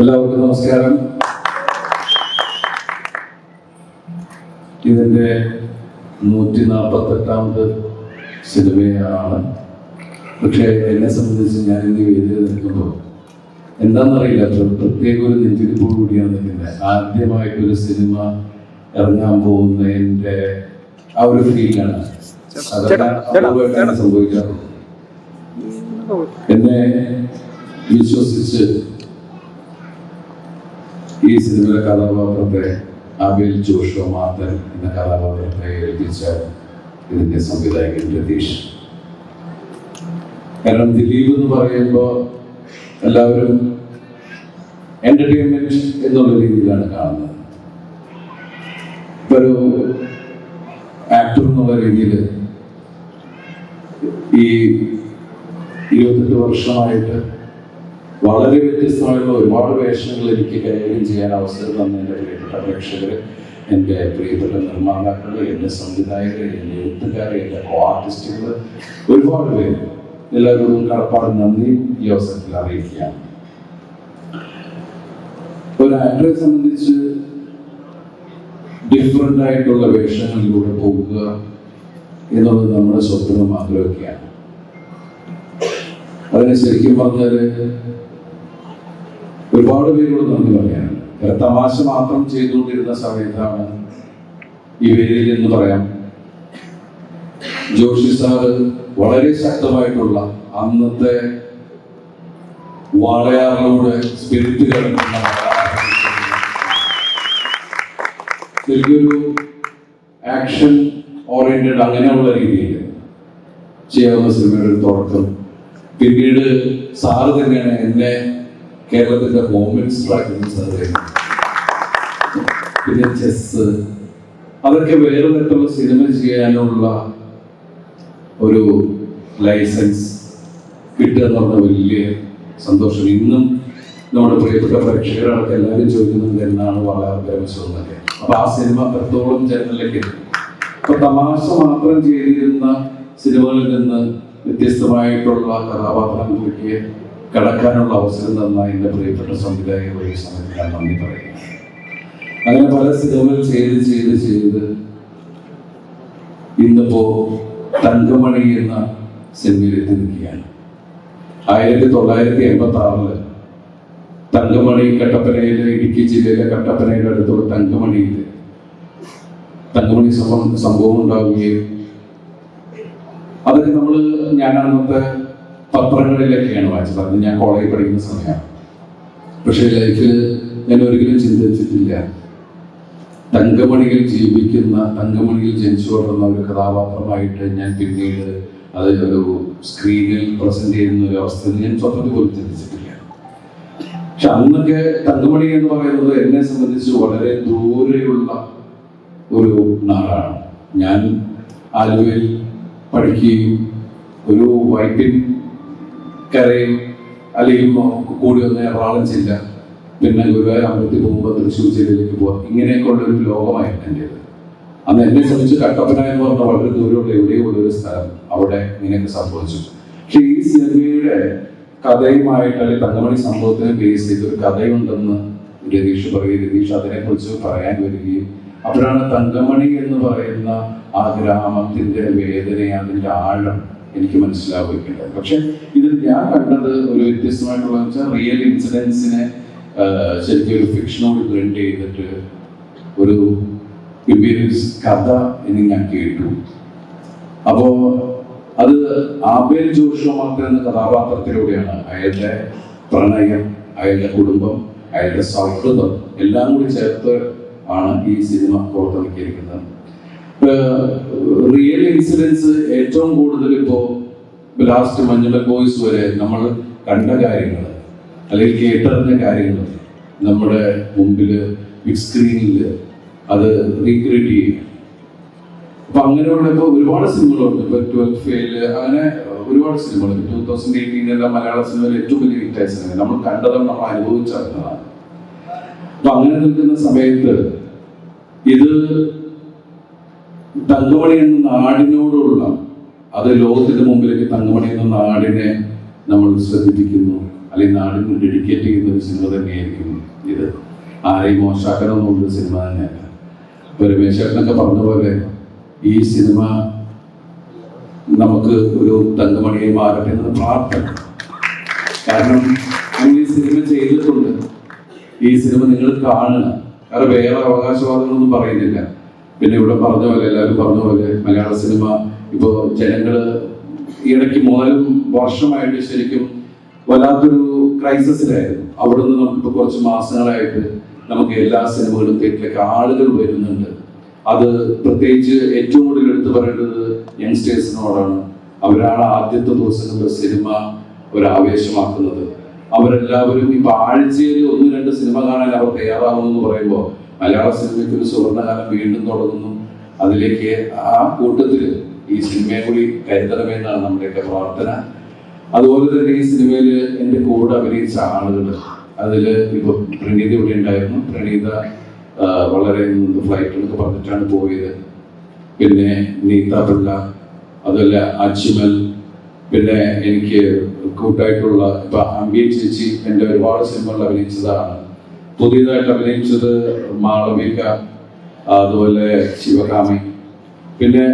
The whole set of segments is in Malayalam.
എല്ലാവർക്കും നമസ്കാരം. ഇതിന്റെ നൂറ്റി നാൽപ്പത്തെട്ടാമത് സിനിമയാണ്. പക്ഷേ എന്നെ സംബന്ധിച്ച് ഞാൻ ഇന്ന് വേദിയിൽ നിൽക്കുമ്പോൾ എന്താണെന്നറിയില്ല. പ്ര- പ്രത്യേക ഒരു നെഞ്ചിരിപ്പോട് കൂടിയാണ് നിൽക്കുന്നത് ആദ്യമായിട്ടൊരു സിനിമ ഇറങ്ങാൻ പോകുന്നതിന്റെ ആ ഒരു ഫീലാണ്. അതെല്ലാം അപൂർവമായിട്ടാണ് സംഭവിക്കാറുള്ളത്. എന്നെ വിശ്വസിച്ച് ഈ സിനിമയിലെ കഥാപാത്രത്തെ അബിൽ ജോഷോ മാത്തൻ എന്ന കഥാപാത്രത്തെ ഏൽപ്പിച്ച ഇതിന്റെ സംവിധായകൻ രതീഷ്. കാരണം ദിലീപ് എന്ന് പറയുമ്പോൾ എല്ലാവരും എന്റർടൈൻമെന്റ് എന്നുള്ള രീതിയിലാണ് കാണുന്നത്. ഒരു ആക്ടർ എന്നുള്ള രീതിയിൽ ഈ ഇരുപത്തെട്ട് വർഷമായിട്ട് വളരെ വ്യത്യസ്തമായിട്ടുള്ള ഒരുപാട് വേഷങ്ങൾ എനിക്ക് കൈകാര്യം ചെയ്യാൻ അവസരം തന്ന എന്റെ പ്രിയപ്പെട്ട പ്രേക്ഷകർ എന്റെ പ്രിയപ്പെട്ട നിർമ്മാതാക്കൾ എന്റെ സംവിധായകർ എന്റെ എഴുത്തുകാർ എന്റെ കോ ആർട്ടിസ്റ്റുകൾ ഒരുപാട് പേര്. എല്ലാവരും കടപ്പാട് നന്ദിയും ഈ അവസരത്തിൽ അറിയിക്കുകയാണ്. ഒരു ആക്ടറെ സംബന്ധിച്ച് ഡിഫറെന്റ് ആയിട്ടുള്ള വേഷങ്ങളിലൂടെ പോകുക എന്നുള്ളത് നമ്മുടെ സ്വപ്നം ആഗ്രഹിക്കുകയാണ്. അതിന് ശരിക്കും പറഞ്ഞാൽ ഒരുപാട് പേരോട് നന്ദി പറയാം. തമാശ മാത്രം ചെയ്തുകൊണ്ടിരുന്ന സമയത്താണ് ഈ വേദിയിൽ എന്ന് പറയാം. ജോഷി സാറ് വളരെ ശക്തമായിട്ടുള്ള അന്നത്തെ വാളയാറിലൂടെ സ്പിരിറ്റ് ശരിക്കൊരു ആക്ഷൻ ഓറിയന്റഡ് അങ്ങനെയുള്ള രീതിയിൽ ചെയ്യാവുന്ന സിനിമയുടെ തുടക്കം. പിന്നീട് സാറ് തന്നെയാണ് എന്നെ കേരളത്തിന്റെ മോമെന്റ്സ് ട്രാക്കിംഗ് സാർ പിന്നെ ചെസ് അതൊക്കെ വേറെ തരത്തിലുള്ള സിനിമ ചെയ്യാനുള്ള ഒരു ലൈസൻസ് കിട്ടുക എന്ന് പറഞ്ഞ വലിയ സന്തോഷം. ഇന്നും നമ്മുടെ പ്രിയപ്പെട്ട പ്രേക്ഷകരടക്കം എല്ലാവരും ചോദിക്കുന്നുണ്ട് എന്നാണ് വളരെ എന്നൊക്കെ അപ്പൊ ആ സിനിമ അത്രത്തോളം ജനങ്ങളിലേക്ക് അപ്പൊ തമാശ മാത്രം ചെയ്തിരുന്ന സിനിമകളിൽ നിന്ന് വ്യത്യസ്തമായിട്ടുള്ള കഥാപാത്രങ്ങളിലേക്ക് കടക്കാനുള്ള അവസരം തന്ന എന്റെ പ്രിയപ്പെട്ട സംവിധായകർ ഈ സമയത്ത് ഞാൻ നന്ദി പറയുന്നു. അങ്ങനെ പല സിനിമകൾ ചെയ്ത് ചെയ്ത് ചെയ്ത് ഇന്നിപ്പോ തങ്കമണി എന്ന സിനിമയിൽ എത്തി നിൽക്കുകയാണ് ആയിരത്തി തൊള്ളായിരത്തി എൺപത്തി ആറിൽ തങ്കമണി കട്ടപ്പനയിലെ ഇടുക്കി ജില്ലയിലെ കട്ടപ്പനയുടെ അടുത്തുള്ള തങ്കമണിയിൽ തങ്കമണി സംഭവം സംഭവം ഉണ്ടാവുകയും അതൊക്കെ നമ്മൾ ഞാൻ അന്നത്തെ പത്രങ്ങളിലൊക്കെയാണ് വായിച്ചത്. അന്ന് ഞാൻ കോളേജിൽ പഠിക്കുന്ന സമയമാണ്. പക്ഷേ ലൈഫിൽ ഞാൻ ഒരിക്കലും ചിന്തിച്ചിട്ടില്ല. തങ്കമണിയിൽ ജീവിക്കുന്ന തങ്കമണിയിൽ ജനിച്ചു വളർന്ന ഒരു കഥാപാത്രമായിട്ട് ഞാൻ പിന്നീട് അത് ഒരു സ്ക്രീനിൽ പ്രസന്റ് ചെയ്യുന്ന ഒരു അവസ്ഥ ഞാൻ സ്വപ്നത്തിൽ പോലും ചിന്തിച്ചിട്ടില്ല. പക്ഷെ അന്നൊക്കെ തങ്കമണി എന്ന് പറയുന്നത് എന്നെ സംബന്ധിച്ച് വളരെ ദൂരെയുള്ള ഒരു നാടാണ്. ഞാൻ ആലുവയിൽ പഠിക്കുകയും ഒരു വൈപ്പിൻ കരയും അല്ലെങ്കിൽ കൂടി വന്ന എറണാകുളം ജില്ല പിന്നെ ഗുരുവായൂർ അമ്പലത്തിൽ പോകുമ്പോൾ തൃശ്ശൂർ ജില്ലയിലേക്ക് പോകാം ഇങ്ങനെയൊക്കെയുള്ള ഒരു ലോകമായിരുന്നു എന്റേത് അന്ന് എന്നെ സംബന്ധിച്ച് കട്ടപ്പന എന്ന് പറഞ്ഞ വളരെ ദൂരമുള്ള എവിടെയോ ഒരു സ്ഥലം അവിടെ ഇങ്ങനെയൊക്കെ സംഭവിച്ചു. പക്ഷെ ഈ സിനിമയുടെ കഥയുമായിട്ട് അല്ലെങ്കിൽ തങ്കമണി സംഭവത്തിനെ ബേസ് ചെയ്ത് ഒരു കഥയുണ്ടെന്ന് രതീഷ് പറയുകയും രതീഷ് അതിനെക്കുറിച്ച് പറയാൻ വരികയും അപ്പോഴാണ് തങ്കമണി എന്ന് പറയുന്ന ആ ഗ്രാമത്തിന്റെ വേദന അതിന്റെ ആഴം എനിക്ക് മനസ്സിലാവുകയുണ്ടായി പക്ഷെ ഇതിൽ ഞാൻ കണ്ടത് ഒരു വ്യത്യസ്തമായിട്ടുള്ള വെച്ചാൽ റിയൽ ഇൻസിഡൻസിനെ ശരിക്കും ഒരു ഫിക്ഷനോട് ബ്ലെൻഡ് ചെയ്തിട്ട് ഒരു കഥ എന്ന് ഞാൻ കേട്ടു. അപ്പോ അത് ആബേൽ ജോഷോ മാത്രം എന്ന കഥാപാത്രത്തിലൂടെയാണ് അയാളുടെ പ്രണയം അയാളുടെ കുടുംബം അയാളുടെ സൗഹൃദം എല്ലാം കൂടി ചേർത്ത് ആണ് ഈ സിനിമ പുറത്തിറക്കിയിരിക്കുന്നത്. റിയൽ ഇൻസിഡൻസ് ഏറ്റവും കൂടുതൽ ഇപ്പോ ലാസ്റ്റ് മഞ്ഞുമൽ ബോയ്സ് വരെ നമ്മൾ കണ്ട കാര്യങ്ങൾ അല്ലെങ്കിൽ കേട്ടറിഞ്ഞ കാര്യങ്ങൾ നമ്മുടെ മുമ്പിൽ ബിഗ് സ്ക്രീനിൽ അത് റീക്രിയേറ്റ് ചെയ്യും അപ്പൊ അങ്ങനെയുള്ള ഇപ്പൊ ഒരുപാട് സിനിമകളുണ്ട്. ഇപ്പൊ ട്വൽത്ത് ഫെയിൽ അങ്ങനെ ഒരുപാട് സിനിമകൾ. ടൂ തൗസൻഡ് എയ്റ്റീനിലെ മലയാള സിനിമയിൽ ഏറ്റവും വലിയ ഹിറ്റായ സിനിമ. നമ്മൾ കണ്ടതും നമ്മൾ അനുഭവിച്ചറിഞ്ഞതാണ് അപ്പൊ അങ്ങനെ നിൽക്കുന്ന സമയത്ത് ഇത് തങ്കമണി എന്ന നാടിനോടുള്ള അത് ലോകത്തിന്റെ മുമ്പിലേക്ക് തങ്കമണി എന്ന നാടിനെ നമ്മൾ ശ്രദ്ധിപ്പിക്കുന്നു. അല്ലെങ്കിൽ നാടിന് ഡെഡിക്കേറ്റ് ചെയ്യുന്ന ഒരു സിനിമ തന്നെയായിരിക്കും ഇത്. ആരെയും മോശാക്കണമെന്നുള്ള സിനിമ തന്നെയല്ല. ഇപ്പൊ രമേശ് ചേട്ടനൊക്കെ പറഞ്ഞ പോലെ ഈ സിനിമ നമുക്ക് ഒരു തങ്കമണിയെ മാറട്ടെ എന്ന് പ്രാർത്ഥന. കാരണം നമ്മൾ ഈ സിനിമ ചെയ്തിട്ടുണ്ട്. ഈ സിനിമ നിങ്ങൾ കാണുക. കാരണം വേറെ അവകാശവാദങ്ങളൊന്നും പറയുന്നില്ല. പിന്നെ ഇവിടെ പറഞ്ഞ പോലെ എല്ലാവരും പറഞ്ഞ പോലെ മലയാള സിനിമ ഇപ്പോൾ ജനങ്ങൾ ഇടയ്ക്ക് മൂന്നാലും വർഷമായിട്ട് ശരിക്കും വല്ലാത്തൊരു ക്രൈസിസിലായിരുന്നു. അവിടെ നിന്ന് നമുക്കിപ്പോൾ കുറച്ച് മാസങ്ങളായിട്ട് നമുക്ക് എല്ലാ സിനിമകളും തിയേറ്ററിലേക്ക് ആളുകൾ വരുന്നുണ്ട്. അത് പ്രത്യേകിച്ച് ഏറ്റവും കൂടുതൽ എടുത്തു പറയേണ്ടത് യങ്സ്റ്റേഴ്സിനോടാണ്. അവരാണ് ആദ്യത്തെ ദിവസങ്ങളിൽ സിനിമ ഒരു ആവേശമാക്കുന്നത് അവരെല്ലാവരും ഇപ്പൊ ആഴ്ചയിൽ ഒന്ന് രണ്ട് സിനിമ കാണാൻ അവർ തയ്യാറാവുന്നു എന്ന് പറയുമ്പോൾ മലയാള സിനിമയ്ക്ക് ഒരു സുവർണകാലം വീണ്ടും തുടങ്ങുന്നു. അതിലേക്ക് ആ കൂട്ടത്തിൽ ഈ സിനിമയെ കൂടി കരുതണമെന്നാണ് നമ്മുടെയൊക്കെ പ്രാർത്ഥന. അതുപോലെ തന്നെ ഈ സിനിമയിൽ എന്റെ കൂടെ അഭിനയിച്ച ആളുകൾ അതിൽ ഇപ്പൊ പ്രണീത ഇവിടെ ഉണ്ടായിരുന്നു. പ്രണീത വളരെ ഫ്ലൈറ്റ് എന്നൊക്കെ പറഞ്ഞിട്ടാണ് പോയത്. പിന്നെ നീത പിള്ള അതല്ല അജ്മൽ പിന്നെ എനിക്ക് കൂട്ടായിട്ടുള്ള ഇപ്പൊ അമ്പിയ ചേച്ചി എന്റെ ഒരുപാട് സിനിമകളിൽ അഭിനയിച്ചതാണ്. പുതിയതായിട്ട് അഭിനയിച്ചത് മാളവിക അതുപോലെ ശിവകാമി. പിന്നെ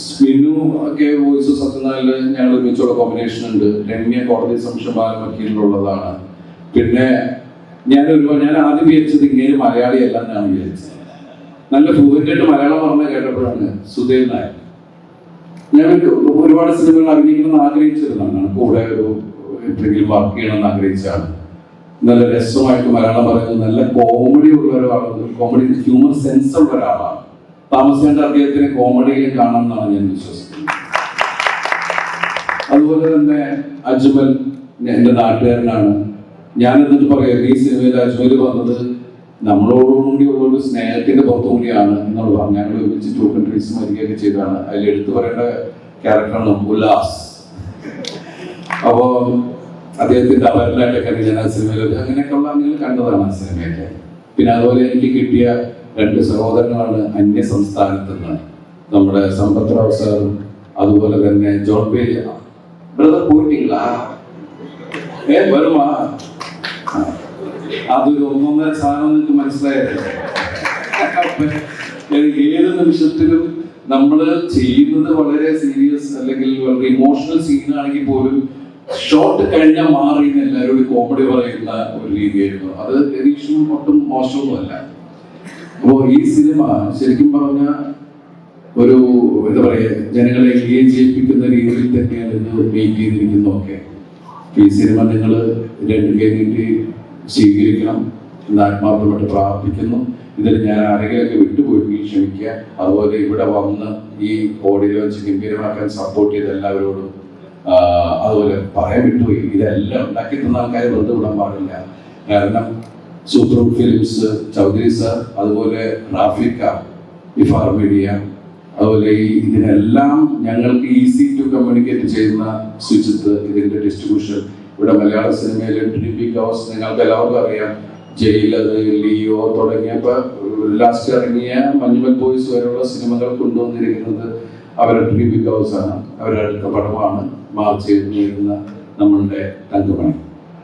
സ്മിനു ഒക്കെ വോയിസ് സത്യനാല് ഞങ്ങൾ ഒരുമിച്ചുള്ള കോമ്പിനേഷൻ ഉണ്ട്. രമ്യ കോടതി സംശയം ബാലമക്കീലിലുള്ളതാണ് പിന്നെ ഞാൻ ഒരു ഞാൻ ആദ്യം വിചാരിച്ചത് ഇങ്ങനെ മലയാളി അല്ല എന്നാണ് വിചാരിച്ചത്. നല്ല ഫ്ലുവന്റായിട്ട് മലയാളം പറഞ്ഞ കേട്ടപ്പോഴാണ് സുധീർ നായർ. ഞാൻ ഒരുപാട് സിനിമകൾ അഭിനയിക്കണമെന്ന് ആഗ്രഹിച്ചിരുന്നതാണ്. കൂടെ ഒരു എന്തെങ്കിലും വർക്ക് ചെയ്യണമെന്ന് ആഗ്രഹിച്ചാണ് നല്ല രസമായിട്ട് മലയാളം പറയുന്നത് നല്ല കോമഡി ഉള്ള ഒരാളാണ് കോമഡി ഹ്യൂമർ സെൻസ് ഉള്ള ഒരാളാണ് താമസിക്കേണ്ട അദ്ദേഹത്തിന് കോമഡിയിൽ കാണാം എന്നാണ് ഞാൻ വിശ്വസിക്കുന്നത്. അതുപോലെ തന്നെ അജ്മൽ എന്റെ നാട്ടുകാരനാണ്. ഞാൻ എന്നിട്ട് പറയാം ഈ സിനിമയിൽ അജ്മൽ വന്നത് നമ്മളോടുകൂടി ഉള്ള ഒരു സ്നേഹത്തിന്റെ പുറത്തു കൂടിയാണ് എന്നുള്ള പറഞ്ഞു ഞങ്ങൾ ഒരുമിച്ച് ടൂ കൺട്രീസ് മരിക്കുകയൊക്കെ ചെയ്തതാണ്. അതിൽ എടുത്തു പറയേണ്ട ക്യാരക്ടറാണ് ഉല്ലാസ്. അപ്പോ അദ്ദേഹത്തിന്റെ അവരിലായിട്ടൊക്കെ ഞാൻ ആ സിനിമയിൽ അങ്ങനെയൊക്കെയുള്ള നിങ്ങൾ കണ്ടതാണ് ആ സിനിമയൊക്കെ. പിന്നെ അതുപോലെ എനിക്ക് കിട്ടിയ രണ്ട് സഹോദരങ്ങളാണ് അന്യ സംസ്ഥാനത്ത് നിന്ന് നമ്മുടെ സമ്പത്ത് സാറും അതുപോലെ തന്നെ ജോൺ പേര്. ബ്രദർ പോയിട്ടില്ല. വരുമാ. അതൊരു ഒന്നൊന്നര സാധനം നിങ്ങൾക്ക് മനസ്സിലായത് ഏത് നിമിഷത്തിലും നമ്മൾ ചെയ്യുന്നത് വളരെ സീരിയസ് അല്ലെങ്കിൽ വളരെ ഇമോഷണൽ സീനാണെങ്കിൽ പോലും ഷോർട്ട് കഴിഞ്ഞാൽ മാറി എന്ന് കോമഡി പറയുന്ന ഒരു രീതിയായിരുന്നു. അത് രതീഷും ഒട്ടും മോശമൊന്നുമല്ല അപ്പോ ഈ സിനിമ ശരിക്കും പറഞ്ഞ ഒരു എന്താ പറയാ ജനങ്ങളെ എൻഗേജ് രീതിയിൽ തന്നെയാണ് ഇത് മെയിൻ ചെയ്തിരിക്കുന്നതൊക്കെ ഈ സിനിമ നിങ്ങൾ രണ്ട് കഴിഞ്ഞിട്ട് സ്വീകരിക്കണം എന്ന് ആത്മാർത്ഥമായിട്ട് പ്രാർത്ഥിക്കുന്നു. ഇതിൽ ഞാൻ ആരെങ്കിലുമൊക്കെ വിട്ടുപോയി ക്ഷമിക്കുക. അതുപോലെ ഇവിടെ വന്ന് ഈ ഓഡിയോ വെച്ച് ഗംഭീരമാക്കാൻ സപ്പോർട്ട് ചെയ്ത എല്ലാവരോടും അതുപോലെ പറയാൻ വിട്ടുപോയി. ഇതെല്ലാം ഉണ്ടാക്കി തന്ന ആൾക്കാരെ വെറുതെ വിടാൻ പാടില്ല. കാരണം സൂത്രം ഫിലിംസ് ചൗധരി സാർ അതുപോലെ റാഫിക്ക ഇഫാർ മീഡിയ അതുപോലെ ഈ ഇതിനെല്ലാം ഞങ്ങൾക്ക് ഈസി ടു കമ്മ്യൂണിക്കേറ്റ് ചെയ്യുന്ന സുജിത്ത് ഇതിന്റെ ഡിസ്ട്രിബ്യൂഷൻ ഇവിടെ മലയാള സിനിമയിലെ ട്രിപ്പി ഹൗസ് നിങ്ങൾക്ക് എല്ലാവർക്കും അറിയാം. ജയിലത് ലിയോ തുടങ്ങിയപ്പോൾ ലാസ്റ്റ് ഇറങ്ങിയ മഞ്ഞുമൽ ബോയ്സ് വരെയുള്ള സിനിമകൾ കൊണ്ടുവന്നിരിക്കുന്നത് അവരുടെ ട്രിപ്പി ഹൗസ് ആണ്. അവരുടെ അടുത്ത പടമാണ് മാർച്ച് വരുന്ന നമ്മളുടെ തങ്കമണി.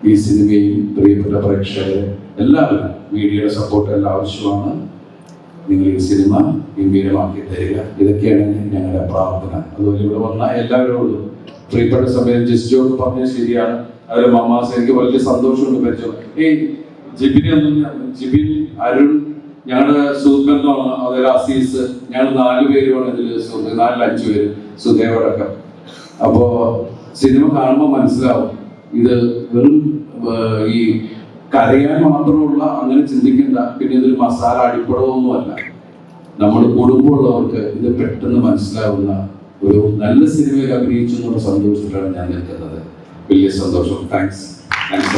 ഈ സിനിമയിൽ പ്രിയപ്പെട്ട പ്രേക്ഷകരെ എല്ലാവരും മീഡിയയുടെ സപ്പോർട്ട് എല്ലാം ആവശ്യമാണ്. നിങ്ങൾ ഈ സിനിമ ഗംഭീരമാക്കി തരിക. ഇതൊക്കെയാണ് ഞങ്ങളുടെ പ്രാർത്ഥന. അതുപോലെ ഇവിടെ വന്ന എല്ലാവരോടും പ്രിയപ്പെട്ട സമയം ജിസ്ജോട് പറഞ്ഞത് ശരിയാണ്. അതിൽ മമ്മാസ് എനിക്ക് വലിയ സന്തോഷമുണ്ട് പരിചയം. ഏയ് ജിബിനെ ഒന്നും ജിബിൻ അരുൺ ഞങ്ങളുടെ സുഹൃത്ബന്ധമാണ് അതുപോലെ അസീസ് ഞങ്ങൾ നാല് പേരുമാണ് ഇതിൽ സുഹൃത്ത് നാലിൽ അഞ്ചു പേര് സുദേവടക്കം അപ്പോ സിനിമ കാണുമ്പോൾ മനസ്സിലാവും. ഇത് വെറും ഈ കരയാൻ മാത്രമുള്ള അങ്ങനെ ചിന്തിക്കേണ്ട. പിന്നെ ഇതൊരു മസാല അടിപ്പടമൊന്നുമല്ല നമ്മൾ കുടുംബമുള്ളവർക്ക് ഇത് പെട്ടെന്ന് മനസ്സിലാവുന്ന ഒരു നല്ല സിനിമയിൽ അഭിനയിച്ചു എന്നുള്ള സന്തോഷത്തിലാണ് ഞാൻ നിൽക്കുന്നത്. വലിയ സന്തോഷം. Thanks thanks